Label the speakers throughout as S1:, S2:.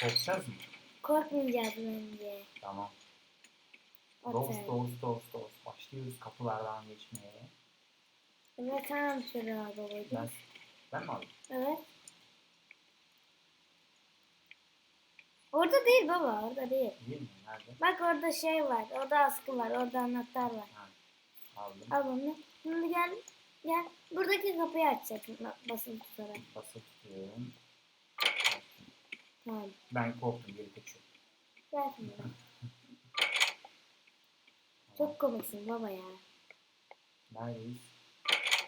S1: Korkacağız mı?
S2: Korkmayacağız bence.
S1: Tamam. Dost dost dost dost. Başlıyoruz kapılardan geçmeye.
S2: Evet tamam sıra babacığım.
S1: Ben, ben mi alayım?
S2: Evet. Orada değil baba orada değil.
S1: Değil mi? Nerede?
S2: Bak orada şey var. Orada askı var. Orada anahtar var.
S1: Ha. Aldım.
S2: Al onu. Şimdi gel. Gel. Buradaki kapıyı açacaksın ba- basılı tutarak.
S1: Basıp tutuyorum.
S2: Tamam.
S1: Ben korktum geri kaçıyorum.
S2: Çok komiksin baba ya.
S1: Neredeyiz?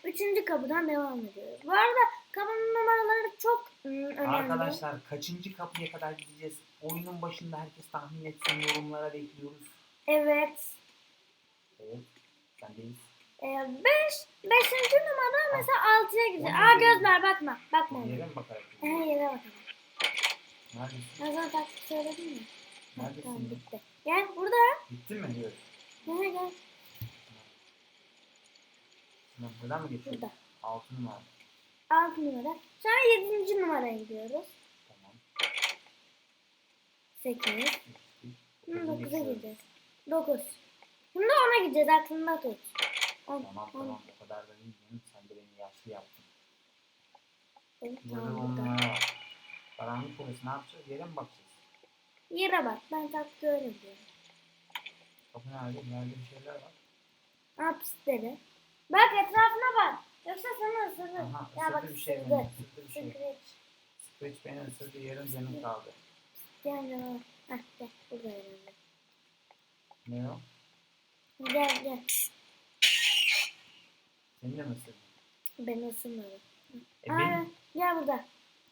S2: Üçüncü kapıdan devam ediyoruz. Bu arada kapının numaraları çok ım, önemli.
S1: Arkadaşlar kaçıncı kapıya kadar gideceğiz? Oyunun başında herkes tahmin etsin yorumlara bekliyoruz.
S2: Evet.
S1: Evet. Sendeyiz.
S2: Ee, beş, beşinci numara mesela altıya.
S1: Onu
S2: Aa gözler bakma. Bakma.
S1: Yere mi bakarak
S2: yere bakalım.
S1: Neredesin?
S2: Sana taktik söyledim mi? Ha,
S1: Neredesin
S2: Tamam
S1: ya?
S2: bitti. Gel burada.
S1: Gittin mi.
S2: He gel.
S1: Tamam, Buradan mı geçiyoruz?
S2: Burada.
S1: Altı numara.
S2: Altı numara. Sonra yedinci numaraya gidiyoruz.
S1: Tamam.
S2: Sekiz.
S1: Geçtik.
S2: Şimdi
S1: Dokuza
S2: dokuza
S1: geçiyoruz.
S2: gideceğiz. Dokuz. Şimdi ona gideceğiz aklında tut. On.
S1: Tamam
S2: on.
S1: tamam o kadar da canım. Sen de beni yaşlı yaptın.
S2: Evet,
S1: Burada
S2: tamam,
S1: on
S2: burada.
S1: numara var. Karanlık orası ne yapacağız? Yere mi bakacağız?
S2: Yere bak. Ben taktik öyle diyorum.
S1: Kapı nerede? Nerede bir şeyler var.
S2: Yapıştırı? Bak etrafına bak. Yoksa sana ısırır.
S1: Aha
S2: Ya bak
S1: bir şey
S2: ısırdı.
S1: Isırdı bir şey.
S2: Sıkıç.
S1: Scratch beni ısırdı yarım canım kaldı.
S2: Gel canım. Heh gel. Burada herhalde.
S1: Ne o?
S2: Gel gel.
S1: Seni de mi ısırdı?
S2: Ben ısırmadım.
S1: E
S2: Aa,
S1: benim.
S2: gel burada.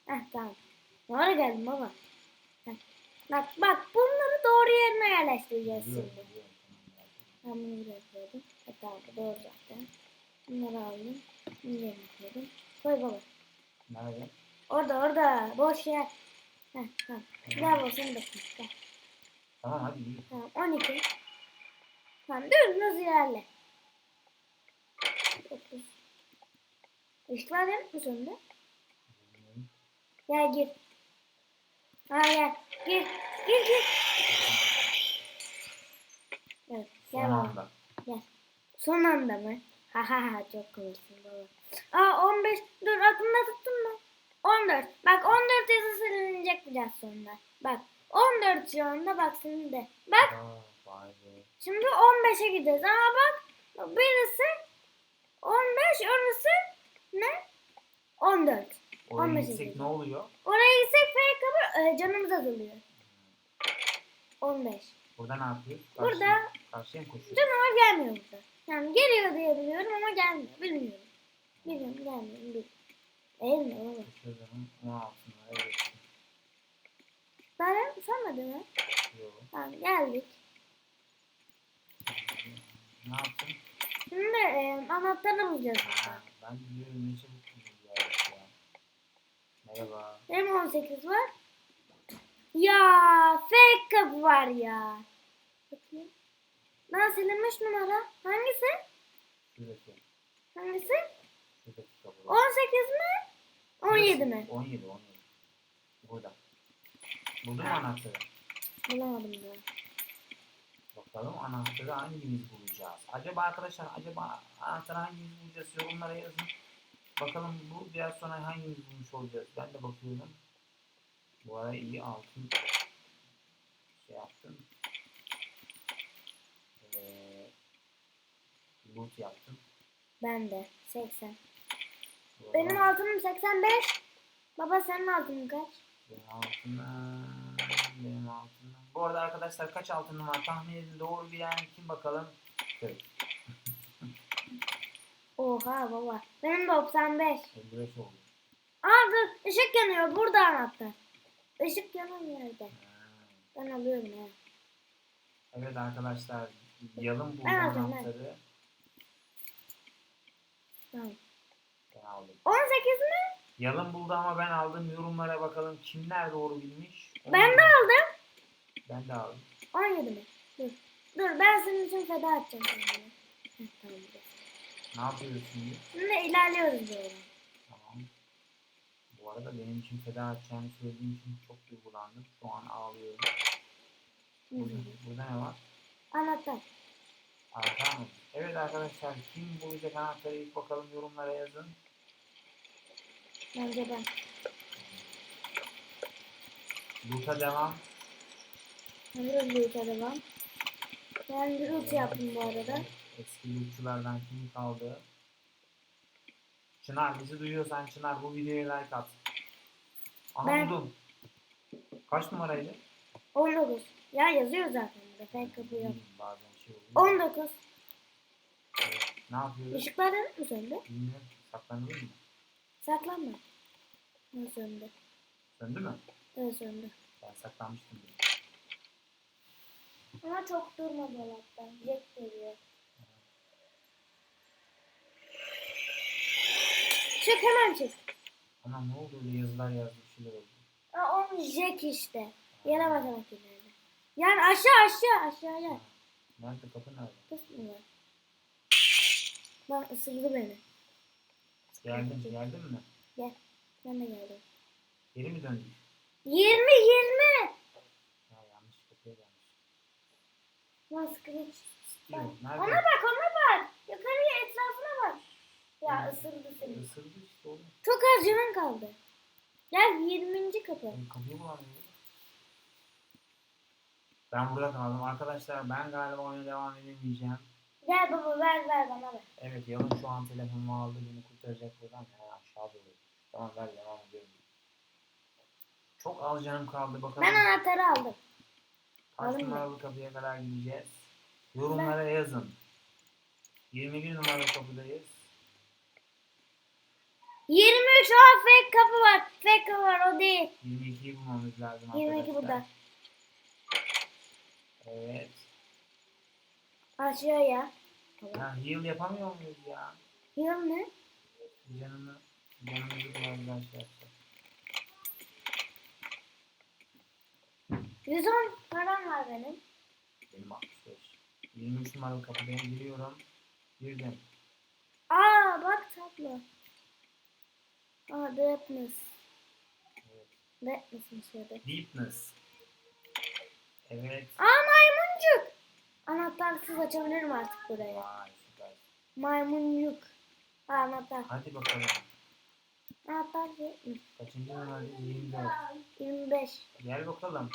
S2: Heh tamam. Doğru geldin baba. Heh. Bak bak bunları doğru yerine yerleştireceğiz şimdi.
S1: geldim.
S2: Ben bunu buraya koydum. Hatta bu doğru zaten. Bunları aldım. Bunu yerine koydum. Koy baba.
S1: Nerede?
S2: Orada orada. Boş yer. Heh tamam. Gel baba seni bakayım. Gel.
S1: Tamam hadi yürü.
S2: Tamam 12. Tamam dümdüz ilerle. 9. Işıklar yanık mı söndü?
S1: Bilmiyorum.
S2: Gel gir. Ha gel. Gir. Gir gir. Evet. Gel
S1: Son
S2: baba.
S1: anda.
S2: Gel. Son anda mı? Ha ha ha çok komiksin baba. Aa 15. Dur aklımda tuttun mu? 14. Bak 14 yazı silinecek biraz sonra. Bak 14 şu anda bak şimdi de. Bak
S1: Aa.
S2: Şimdi 15'e gideceğiz. Ama bak birisi 15 orası ne? 14.
S1: Oraya
S2: 15
S1: gitsek ne oluyor?
S2: Oraya gitsek fake kapı e, canımız azalıyor. 15.
S1: Burada ne yapıyoruz?
S2: Burada-
S1: Karşıya, mı koşuyoruz?
S2: Canavar gelmiyor burada. Yani geliyor diye biliyorum ama gelmiyor. Bilmiyorum. Bilmiyorum gelmiyor. Bilmiyorum. Değil mi oğlum?
S1: Koşuyoruz ama 16 numaraya geçtim.
S2: Ben sanmadı mı?
S1: Yok.
S2: Tamam geldik.
S1: Ne yaptın?
S2: Şimdi e, anahtarı bulacağız.
S1: Ha, ben biliyorum ne çabuk buldum ya. ya. Merhaba.
S2: Benim 18 var. Ya fake kapı var ya. Bakayım. Ben silinmiş numara. Hangisi?
S1: Şuradaki.
S2: Hangisi?
S1: Şuradaki kapı.
S2: 18 mi? 17 mi?
S1: 17 17. Burada. Buldun mu anahtarı?
S2: Bulamadım ben.
S1: Bakalım anahtarı hangimiz bulacağız? Acaba arkadaşlar acaba anahtarı hangimiz bulacağız? Yorumlara yazın. Bakalım bu biraz sonra hangimiz bulmuş olacağız? Ben de bakıyorum. Bu ara iyi altın şey yaptım. Ee, loot yaptım.
S2: Ben de 80.
S1: Bu
S2: Benim
S1: ara
S2: altınım 85. Baba senin altının kaç?
S1: benim altınım, benim altınım. Bu arada arkadaşlar kaç altınım var? Tahmin edin doğru bilen kim bakalım? Evet,
S2: Oha baba. Benim 95.
S1: 55 oldu.
S2: Aa dur ışık yanıyor. Burada anahtar. Işık yanan yerde. Ben alıyorum ya.
S1: Evet arkadaşlar yalın
S2: alacağım, ben.
S1: anahtarı.
S2: Tamam.
S1: Ben aldım.
S2: 18 mi?
S1: Yalın buldu ama ben aldım. Yorumlara bakalım kimler doğru bilmiş.
S2: Ben de aldım.
S1: Ben de aldım.
S2: 17 mi? Dur. Dur ben senin için feda edeceğim kendimi. Heh, tamam. dur.
S1: Ne yapıyoruz şimdi?
S2: Şimdi ilerliyoruz böyle.
S1: Tamam. Bu arada benim için feda edeceğini söylediğim için çok duygulandım. Şu an ağlıyorum. Burada, burada ne var?
S2: Anahtar.
S1: Anahtar mı? Evet arkadaşlar kim bulacak anahtarı ilk bakalım yorumlara yazın.
S2: Bence ben.
S1: Loot'a devam.
S2: Ben bir loot'a devam. Ben loot yaptım bu arada.
S1: Eski lootçulardan kim kaldı? Çınar bizi duyuyorsan Çınar bu videoya like at.
S2: Ben-
S1: buldum. Kaç numaraydı?
S2: 19. Ya yazıyor zaten burada. Fake kapı yok.
S1: Hmm, Bazen şey oluyor.
S2: 19.
S1: Evet. Ne yapıyoruz?
S2: Işıklar mı söndü?
S1: Bilmiyorum. Saklanılır mı?
S2: Saklanma. Ne söndü?
S1: Söndü mü?
S2: Evet söndü.
S1: Ben saklanmıştım. bile.
S2: Ama çok durma dolapta. Jack geliyor. Çık hemen çık.
S1: Ama ne oldu öyle yazılar yazdı bir şeyler oldu.
S2: Aa, o Jack işte. Yere bakarak ileride. Yani aşağı aşağı aşağıya.
S1: Ha. Nerede kapı nerede?
S2: Var. Bak ısırdı beni.
S1: Geldin, geldin mi?
S2: Gel. Ben de geldim.
S1: Geri mi döndük?
S2: 20 20.
S1: Ha yanlış kapıya gelmiş.
S2: Lan Screech.
S1: Nerede?
S2: Ona bak ona bak. Yukarıya etrafına bak. Ya ısırdı.
S1: Isırdı işte oğlum.
S2: Çok az canın kaldı. Gel 20. kapı.
S1: Ben kapıyı bulamıyorum. Ben burada kaldım. Arkadaşlar ben galiba oyuna devam edemeyeceğim.
S2: Gel baba ver ver bana ver.
S1: Evet Yalın şu an telefonumu aldı. Beni kurtaracak buradan. Yani aşağı doğru. Tamam ver devam ediyorum. Çok az canım kaldı. Bakalım
S2: Ben anahtarı aldım.
S1: kaç
S2: aldım
S1: numaralı kapıya kadar gideceğiz. Yorumlara yazın. 21 numaralı kapıdayız.
S2: 23 aa fake kapı var. Fake kapı var o değil.
S1: 22'yi bulmamız lazım
S2: 22
S1: arkadaşlar.
S2: burada.
S1: Evet.
S2: Aşağıya.
S1: Ya heal yapamıyor muyuz ya?
S2: Yıl ne?
S1: Canını, canımızı şey yapsak.
S2: 110 param var benim.
S1: Benim 65. 23 numaralı kapıdan giriyorum. Girdim.
S2: Aa bak tablo. Aa Darkness.
S1: Evet.
S2: Darkness'mış ya da.
S1: Deepness. Evet.
S2: Aa maymuncuk. Anahtarsız açabilirim artık burayı.
S1: Vay süper.
S2: Maymuncuk. Aa anahtar.
S1: Hadi bakalım.
S2: Anahtar yetmiş.
S1: Kaçıncı numaraydı? 24.
S2: 25.
S1: Gel bakalım.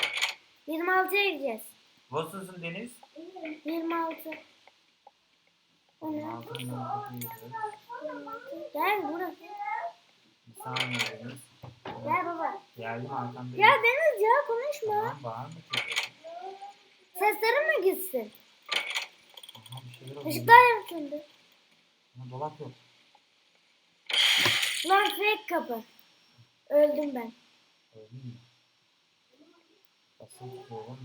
S2: 26'ya gideceğiz.
S1: Nasılsın Deniz?
S2: 26. O ne?
S1: 16 numaralı kapıyı giriyoruz.
S2: Gel burası.
S1: Deniz.
S2: Gel baba.
S1: Geldim arkamda.
S2: Ya Deniz ya konuşma.
S1: Tamam bağırma çocuğa.
S2: Seslerin mi gitsin?
S1: Aha bir şeyler oluyor.
S2: Işıklar şimdi.
S1: Ama dolap yok.
S2: Lan fake kapı. Öldüm ben.
S1: Öldün mü? Basılı tutuyorum.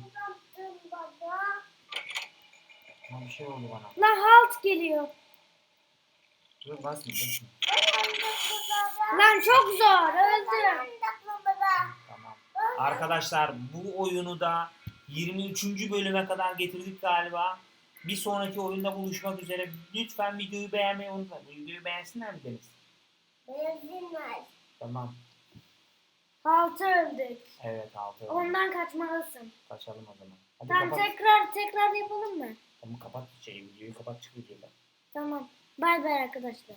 S1: Ama bir şey oldu bana.
S2: Lan halt geliyor.
S1: Dur basma basma.
S2: Lan çok zor. Öldüm.
S1: Tamam. Arkadaşlar bu oyunu da 23. bölüme kadar getirdik galiba. Bir sonraki oyunda buluşmak üzere. Lütfen videoyu beğenmeyi unutmayın. Videoyu beğensinler mi Deniz? Tamam.
S2: Halt öldük.
S1: Evet altı.
S2: Ondan kaçmalısın.
S1: Kaçalım o zaman. Hadi
S2: Tamam
S1: kapat.
S2: tekrar tekrar yapalım mı?
S1: Tamam kapat şeyi videoyu kapat çık videoda.
S2: Tamam. Bay bay arkadaşlar.